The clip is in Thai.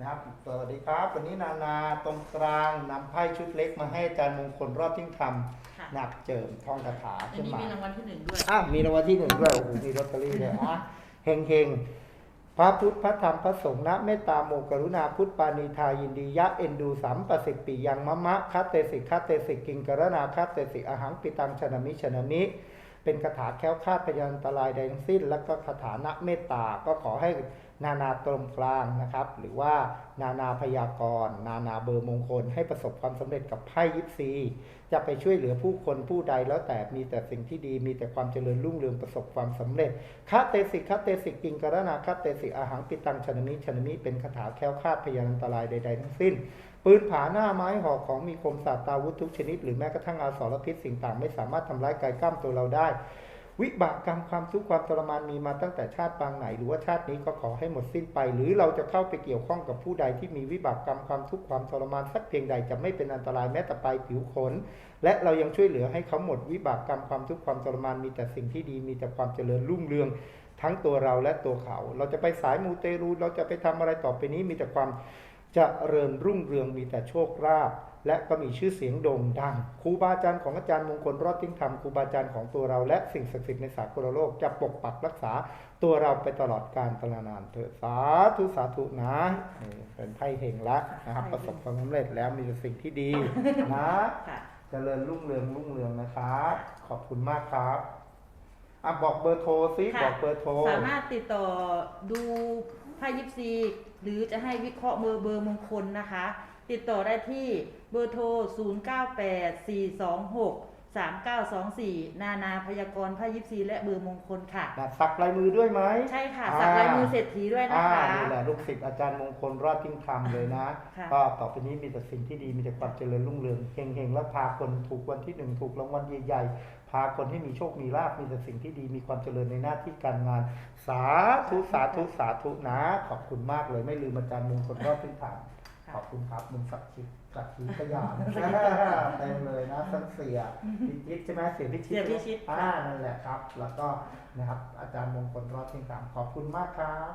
นะครับสวัสดีครับ วันนี้นานาตรงกลางนำไพ่ชุดเล็กมาให้อาจารย์มงคลรอดทิ้งธรรมค่ะหนักเจิมท่องคาถาอันขึ้นนี้มามีรางวัลที่หนึ่งด้วย อะมีรางวัลที่หนึ่งด้วยโอ้โหมีลอตเตอรี่เลยอะเฮงเฮงพระพุทธพระธรรมพระสงฆ์นะเมตตาโมกรุณาพุทธปานีทายินดียะเอ็นดูสัมปสิปียังมะมะคัตเตสิกคัตเตสิกกิงกรณาคัตเตสิกอหังปิตังชนะมิชนะมิ เป็นคาถาแคล้วคลาดพยันตรายใดทั้งสิ้น แล้วก็คาถานะเมตตาก็ขอให้ นานาตรงกลางนะครับ หรือว่านานาพยากรณ์นานาเบอร์มงคล ให้ประสบความสำเร็จกับไพ่ยิปซี จะไปช่วยเหลือผู้คนผู้ใดแล้วแต่มีแต่สิ่งที่ดี มีแต่ความเจริญรุ่งเรืองประสบความสำเร็จคาเตสิกคาเตสิกกิงกรณาคาเตสิกอาหังปิตังชนมิชนมิเป็นคาถาแคล้วคลาดพยานอันตรายใดๆทั้งสิ้นปืนผาหน้าไม้หอกของมีคมสาตาวุธทุกชนิด หรือแม้กระทั่งอาสรพิษสิ่งต่างไม่สามารถทำร้ายกายกล้ามตัวเราได้ วิบากกรรมความทุกข์ความทรมานมีมาตั้งแต่ชาติปางไหน หรือว่าชาตินี้ก็ขอให้หมดสิ้นไป หรือเราจะเข้าไปเกี่ยวข้องกับผู้ใดที่มีวิบากกรรมความทุกข์ความทรมานสักเพียงใดจะไม่เป็นอันตรายแม้แต่ปลายผิวขนและเรายังช่วยเหลือให้เขาหมดวิบากกรรมความทุกข์ความทรมานมีแต่สิ่งที่ดีมีแต่ความเจริญรุ่งเรืองทั้งตัวเราและตัวเขา เราจะไปสายมูเตรูเราจะไปทำอะไรต่อไปนี้มีแต่ความเจริญรุ่งเรืองมีแต่โชคลาภ และก็มีชื่อเสียงโด่งดังครูบาอาจารย์ของอาจารย์มงคลรอดทิ้งธรรมครูบาอาจารย์ของตัวเราและสิ่งศักดิ์สิทธิ์ในสากลโลกจะปกปักรักษาตัวเราไปตลอดกาลตลอดนานเถิดสาธุสาธุนะนี่เป็นไพ่เฮงละนะครับ ประสบความสำเร็จแล้วมีแต่สิ่งที่ดีนะค่ะเจริญรุ่งเรืองรุ่งเรืองนะครับขอบคุณมากครับ อะบอกเบอร์โทรซิค่ะ บอกเบอร์โทรสามารถติดต่อดูไพ่ยิปซีหรือจะให้วิเคราะห์เบอร์เบอร์มงคลนะคะ ติดต่อได้ที่เบอร์โทร 098426 3924 นานาพยากรณ์ไพ่ยิปซีและเบอร์มงคลค่ะนะสักลายมือด้วยไหมใช่ค่ะอ่าสักลายมือเศรษฐีด้วยนะอ่าคะนี่แหละลูกศิษย์อาจารย์มงคลรอดทิ้งธรรมเลยนะ ค่ะ ก็ต่อไปนี้มีแต่สิ่งที่ดีมีแต่ความเจริญรุ่งเรืองเฮงๆ และพาคนถูกวันที่หนึ่งถูกรางวัลใหญ่ๆ พาคนให้มีโชคมีลาภมีแต่สิ่งที่ดีมีความเจริญในหน้าที่การงาน สาธุสาธุสาธุนะ ขอบคุณมากเลยไม่ลืมอาจารย์มงคลรอดทิ้งธรรมค่ะ ขอบคุณครับมึงศักดิ์สิทธิ์ศักดิ์สิทธิ์สยามเต็มเลยนะสันเสียพิชิตใช่ไหมเสียพิชิตเสียพิชิตอ่านั่นแหละครับ แล้วก็นะครับอาจารย์มงคลรอดทิ้งธรรมขอบคุณมากครับ